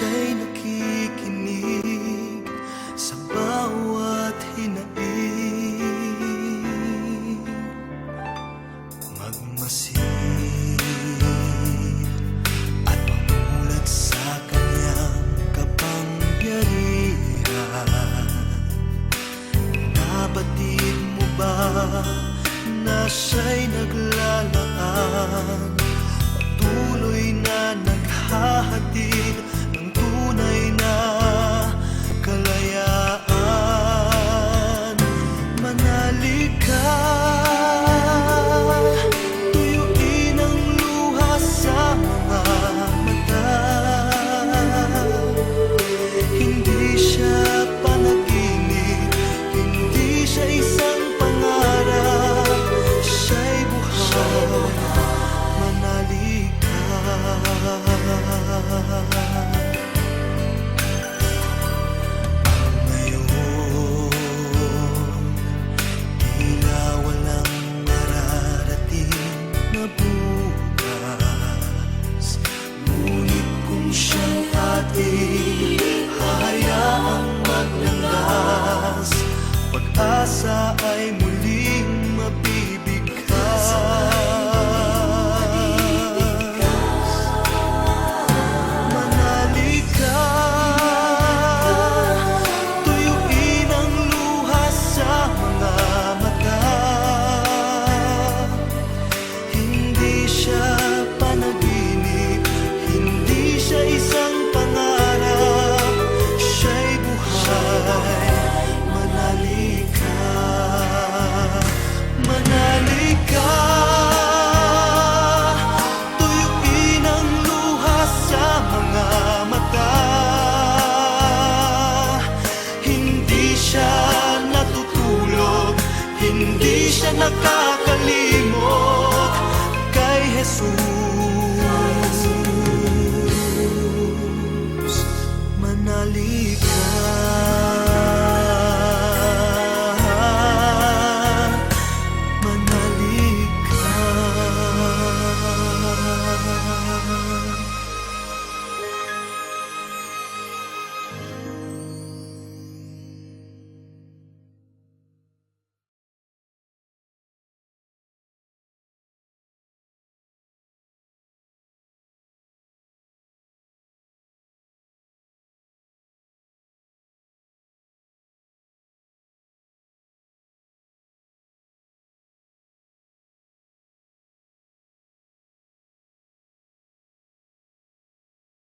siya'y nakikinig sa bawat hinaing. Magmasid at mamulat sa kanyang kapangyarihan. Napatid mo ba na siya'y naglalakad? ti. siya nakakalimutan